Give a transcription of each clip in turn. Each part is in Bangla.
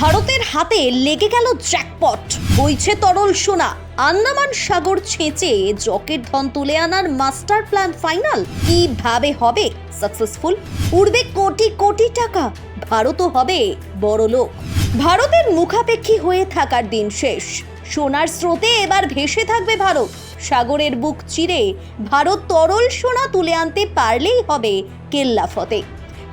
ভারতের হাতে লেগে গেল জ্যাকপট বইছে তরল সোনা। আন্দামান সাগর ছেঁচে জকের ধন তুলে আনার মাস্টার প্ল্যান ফাইনাল কীভাবে হবে? সাকসেসফুল উড়বে কোটি কোটি টাকা। ভারতও হবে বড় লোক। ভারতের মুখাপেক্ষী হয়ে থাকার দিন শেষ। সোনার স্রোতে এবার ভেসে থাকবে ভারত। সাগরের বুক চিরে ভারত তরল সোনা তুলে আনতে পারলেই হবে কেল্লা ফতে।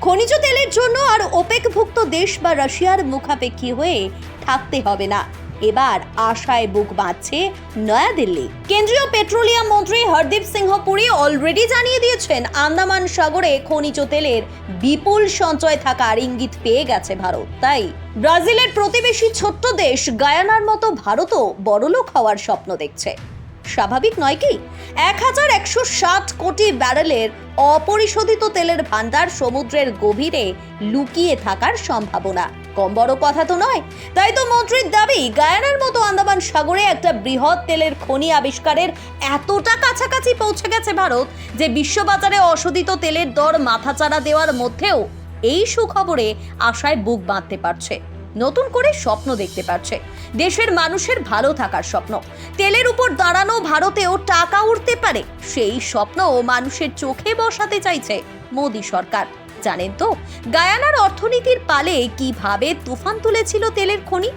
খনিজ তেলের জন্য আর ওপেকভুক্ত দেশ বা রাশিয়ার মুখাপেক্ষী হয়ে থাকতে হবে না। এবার আশায় বুক বাঁধছে নয়াদিল্লি। কেন্দ্রীয় পেট্রোলিয়াম মন্ত্রী হরদীপ সিংহ পুরী অলরেডি জানিয়ে দিয়েছেন, আন্দামান সাগরে খনিজ তেলের বিপুল সঞ্চয় থাকার ইঙ্গিত পেয়ে গেছে ভারত। তাই ব্রাজিলের প্রতিবেশী ছোট্ট দেশ গায়ানার মতো ভারতও বড়লোক হওয়ার স্বপ্ন দেখছে। স্বাভাবিক নয় কি? এক হাজার একশো ষাট কোটি ব্যারেলের অপরিশোধিত তেলের ভান্ডার সমুদ্রের গভীরে লুকিয়ে থাকার সম্ভাবনা। কম বড় কথা তো নয়। তাই তো মন্ত্রীর দাবি, গায়ানার মতো আন্দামান সাগরে একটা বৃহৎ তেলের খনি আবিষ্কারের এতটা কাছাকাছি পৌঁছে গেছে ভারত যে বিশ্ববাজারে অশোধিত তেলের দর মাথাচাড়া দেওয়ার মধ্যেও এই সুখবরে আশায় বুক বাঁধতে পারছে। নতুন করে স্বপ্ন দেখতে পারছে। দেশের মানুষের ভালো থাকার স্বপ্ন। তেলের উপর দাঁড়ানো ভারতেও টাকা উঠতে পারে। সেই স্বপ্ন মানুষের চোখে বসাতে চাইছে মোদী সরকার। জানেন তো, গায়ানার অর্থনীতির পালে কীভাবে তুফান তুলেছিল তেলের খনি?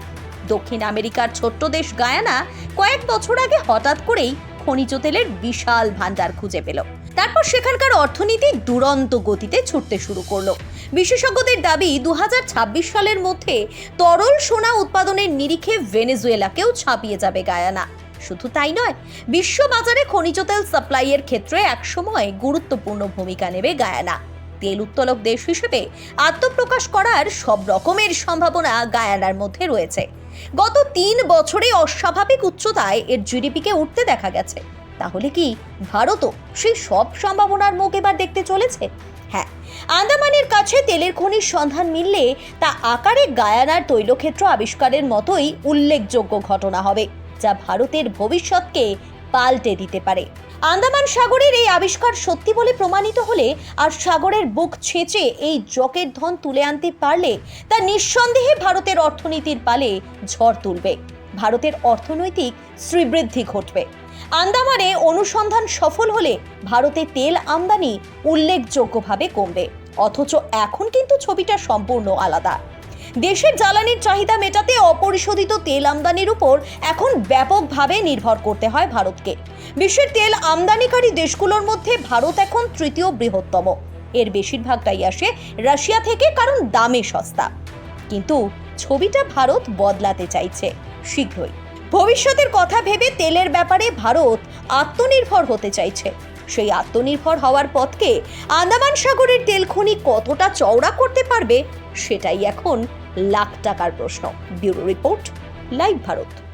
দক্ষিণ আমেরিকার ছোট্ট দেশ গায়ানা কয়েক বছর আগে হঠাৎ করেই খনিজ তেলের বিশাল ভান্ডার খুঁজে পেল। তারপর সেখানকার অর্থনীতি দুরন্ত গতিতে ছুটতে শুরু করল। বিশেষজ্ঞদের দাবি দু হাজার ছাব্বিশ সালের মধ্যে তরল সোনা উৎপাদনের নিরিখে ভেনেজুয়েলাকেও ছাপিয়ে যাবে গায়ানা। শুধু তাই নয়, বিশ্ববাজারে খনিজ তেল সাপ্লাইয়ের ক্ষেত্রে একসময় গুরুত্বপূর্ণ ভূমিকা নেবে গায়ানা। তেল উত্তোলক দেশ হিসেবে আত্মপ্রকাশ করার সব রকমের সম্ভাবনা গায়ানার মধ্যে রয়েছে। গত তিন বছরে অস্বাভাবিক উচ্চতায় এর জিডিপিকে উঠতে দেখা গেছে। তাহলে কি ভারতও সেই সব সম্ভাবনার মুখ এবার দেখতে চলেছে? হ্যাঁ আন্দামানের কাছে তেলের খনির সন্ধান মিললে তা আকারে গায়ানার তৈলক্ষেত্র আবিষ্কারের মতোই উল্লেখযোগ্য ঘটনা হবে, যা ভারতের ভবিষ্যৎকে পাল্টে দিতে পারে। আন্দামান সাগরের এই আবিষ্কার সত্যি বলে প্রমাণিত হলে আর সাগরের বুক ছেঁচে এই জকের ধন তুলে আনতে পারলে তা নিঃসন্দেহে ভারতের অর্থনীতির পালে ঝড় তুলবে। ভারতের অর্থনৈতিক শ্রীবৃদ্ধি ঘটবে। আন্দামানে অনুসন্ধান সফল হলে ভারতে তেল আমদানি উল্লেখযোগ্যভাবে কমবে। অথচ এখন কিন্তু ছবিটা সম্পূর্ণ আলাদা। দেশের জ্বালানির চাহিদা মেটাতে অপরিশোধিত তেল আমদানির উপর এখন ব্যাপকভাবে নির্ভর করতে হয় ভারতকে। বিশ্বের তেল আমদানিকারী দেশগুলোর মধ্যে ভারত এখন তৃতীয় বৃহত্তম। এর বেশিরভাগটাই আসে রাশিয়া থেকে, কারণ দামে সস্তা। কিন্তু ছবিটা ভারত বদলাতে চাইছে। শীঘ্রই। ভবিষ্যতের কথা ভেবে তেলের ব্যাপারে ভারত আত্মনির্ভর হতে চাইছে। সেই আত্মনির্ভর হওয়ার পথকে আন্দামান সাগরের তেল খনি কতটা চওড়া করতে পারবে, সেটাই এখন লাখ টাকার প্রশ্ন। Bureau report, live Bharat.